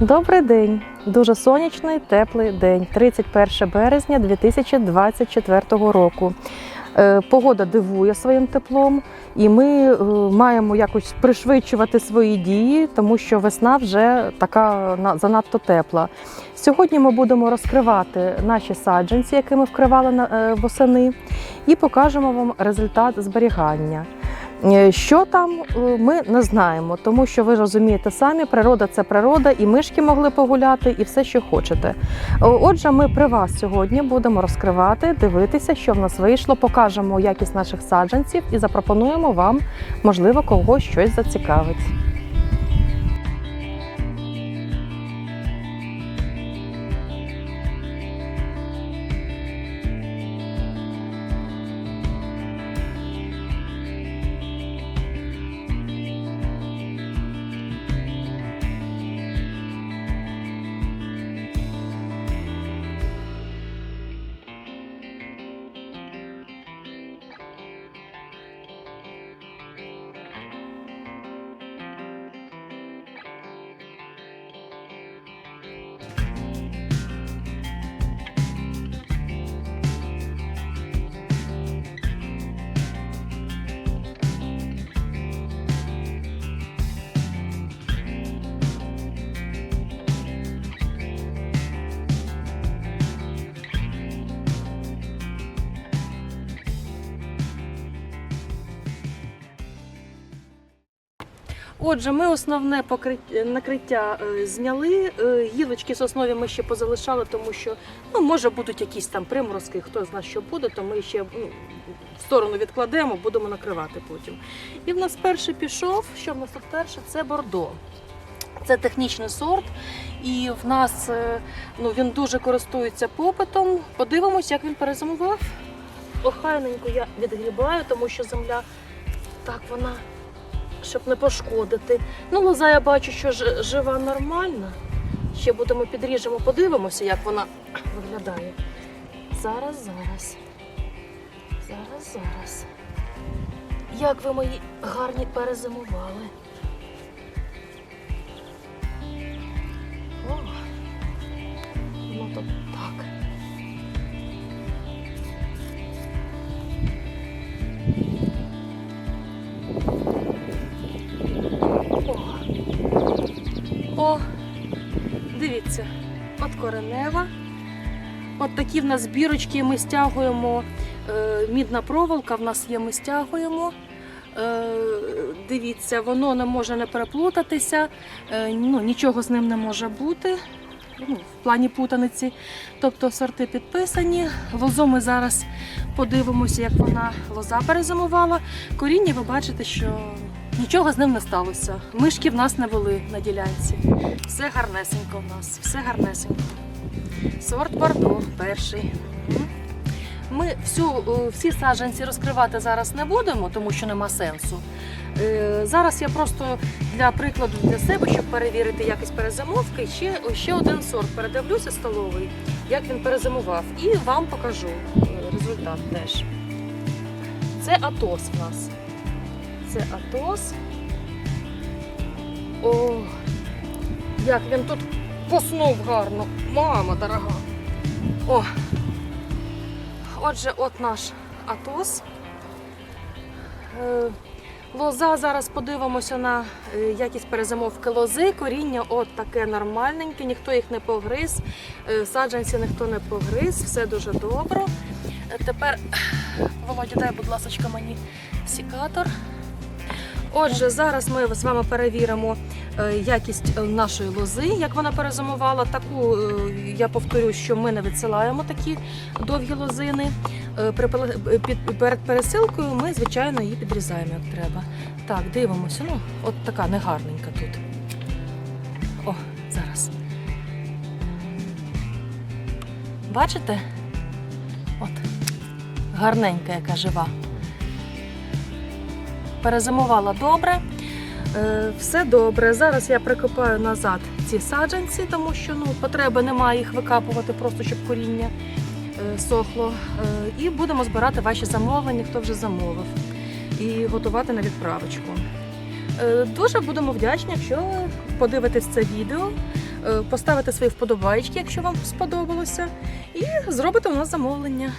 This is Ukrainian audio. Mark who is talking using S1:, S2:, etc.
S1: Добрий день. Дуже сонячний, теплий день, 31 березня 2024 року. Е, Погода дивує своїм теплом, і ми е, маємо якось пришвидшувати свої дії, тому що весна вже така на- занадто тепла. Сьогодні ми будемо розкривати наші саджанці, які ми вкривали на- е, восени, і покажемо вам результат зберігання. Е, Що там е, ми не знаємо, тому що ви розумієте самі, природа це природа, і мишки могли погуляти, і все, що хочете. Отже, ми при вас сьогодні будемо розкривати, дивитися, що в нас вийшло, покажемо якість наших саджанців і запропонуємо вам, можливо, когось щось зацікавить. Отже, ми основне покриття, накриття е, зняли. Е, Гілочки соснові ми ще позалишали, тому що ну, може будуть якісь там приморозки, хто з нас що буде, то ми ще ну, в сторону відкладемо, будемо накривати потім. І в нас перший пішов. Що в нас тут перше? Це бордо. Це технічний сорт, і в нас е, ну, він дуже користується попитом. Подивимось, як він перезимував. Охайненько я відгрібаю, тому що земля так вона щоб не пошкодити. Ну, лоза я бачу, що ж- жива нормальна. Ще будемо підріжемо, подивимося, як вона виглядає. Зараз, зараз. Зараз, зараз. Як ви мої гарні перезимували. О, дивіться, от коренева. От такі в нас бірочки ми стягуємо. Е, мідна проволока в нас є, ми стягуємо. Е, дивіться, воно не може не переплутатися, е, ну, нічого з ним не може бути. Ну, в плані путаниці. Тобто сорти підписані. Лозу ми зараз подивимося, як вона лоза перезимувала. Коріння ви бачите, що Нічого з ним не сталося. Мишки в нас не вели на ділянці. Все гарнесенько в нас, все гарнесенько. Сорт Бордо перший. Ми всю, е, всі саджанці розкривати зараз не будемо, тому що нема сенсу. Е, Зараз я просто для прикладу для себе, щоб перевірити якість перезимовки, ще, ще один сорт передивлюся столовий, як він перезимував, і вам покажу е, результат теж. Це Атос в нас. Це Атос. О, як він тут поснув гарно. Мама дорога. О. Отже, от наш Атос. Е, Лоза зараз подивимося на е, якість перезимовки лози. Коріння от таке нормальненьке, ніхто їх не погриз, е, саджанці ніхто не погриз, все дуже добре. Тепер, Володя, дай, будь ласка, мені сікатор. Отже, зараз ми з вами перевіримо е, якість е, нашої лози, як вона перезимувала. Таку е, я повторю, що ми не відсилаємо такі довгі лозини. Перед пересилкою ми, звичайно, її підрізаємо як треба. Так, дивимося. Ну, от така негарненька тут. О, зараз. Бачите? От. Гарненька, яка жива перезимувала добре. Е, Все добре. Зараз я прикопаю назад ці саджанці, тому що ну, потреби немає їх викапувати, просто щоб коріння е, сохло. Е, І будемо збирати ваші замовлення, хто вже замовив, і готувати на відправочку. Дуже будемо вдячні, якщо подивитесь це відео. поставите свої вподобайки, якщо вам сподобалося, і зробите у нас замовлення.